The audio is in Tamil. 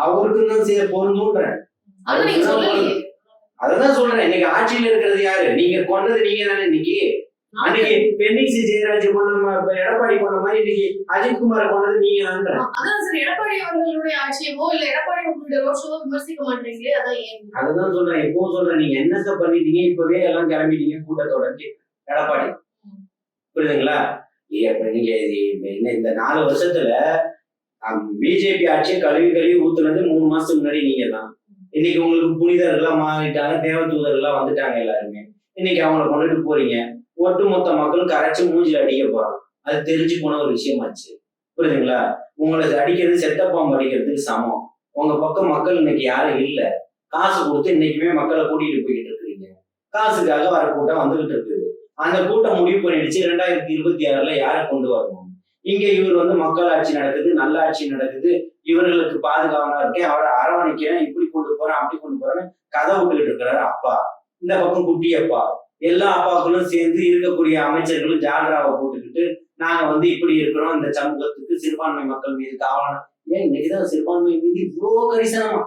அவருக்கு தான் சே பொருந்துன்றேன் ஆனா நீங்க சொல்லலையே அததான் சொல்றேன். இன்னைக்கு ஆட்சியில இருக்கிறது யாரு? நீங்க கொண்டது நீங்க தானே இன்னைக்கு அன்னைக்கு பென்னிக்ஸ் ஜெயராஜ் கொண்ட எடப்பாடி கொண்ட மாதிரி இன்னைக்கு அஜித்குமார் கொண்டது நீங்க தான் அதான் சார் எடப்பாடி அவர்களுடைய ஆட்சியவோ இல்ல எடப்பாடி அவர்களுடைய ரோஷவோ விமர்சிக்க மாட்டீங்களே அதான் அதுதான் சொல்றேன். எப்பவும் சொல்றேன். நீங்க என்னத்த பண்ணிட்டீங்க? இப்பவே எல்லாம் கிளம்பிட்டீங்க கூட்டத்தோட எடப்பாடி. புரியுதுங்களா? நீங்க என்ன இந்த நாலு வருஷத்துல பிஜேபி ஆட்சியை கழுவி கழுவி ஊத்துனது மூணு மாசத்துக்கு முன்னாடி நீங்க தான் இன்னைக்கு உங்களுக்கு புனிதர்கள்லாம் மாறிட்டாங்க தேவ வந்துட்டாங்க எல்லாருமே. இன்னைக்கு அவங்கள கொண்டுட்டு போறீங்க. ஒட்டுமொத்த மக்களும் கரைச்சு மூஞ்சில அடிக்க போறான் அது தெரிஞ்சு போன ஒரு விஷயமாச்சு. புரியுதுங்களா? உங்களை அடிக்கிறது செத்தப்பாம்பு அடிக்கிறதுக்கு சமம். உங்க பக்கம் மக்கள் இன்னைக்கு யாரும் இல்ல. காசு கொடுத்து இன்னைக்குமே மக்களை கூட்டிட்டு போய்கிட்டு இருக்கிறீங்க. காசுக்காக வர கூட்டம் வந்துகிட்டு இருக்குது. அந்த கூட்டம் முடிவு பண்ணிடுச்சு. ரெண்டாயிரத்தி இருபத்தி ஆறுல யாரை கொண்டு வரணும்? இங்க இவர் வந்து மக்கள் ஆட்சி நடக்குது நல்ல ஆட்சி நடக்குது. இவர்களுக்கு பாதுகாவலா இருக்கேன். அவரை அரவணைக்கிறேன். இப்படி கொண்டு போறேன் அப்படி கொண்டு போறேன்னு கதை விட்டுக்கிட்டு இருக்கிறாரு அப்பா. இந்த பக்கம் குட்டி அப்பா. எல்லா அப்பாக்களும் சேர்ந்து இருக்கக்கூடிய அமைச்சர்களும் ஜால்ராவை போட்டுக்கிட்டு நாங்க வந்து இப்படி இருக்கிறோம். இந்த சமூகத்துக்கு சிறுபான்மை மக்கள் மீது காவலன் ஏன் இன்னைக்குதான் சிறுபான்மை மீது இவ்வளோ கரிசனமா?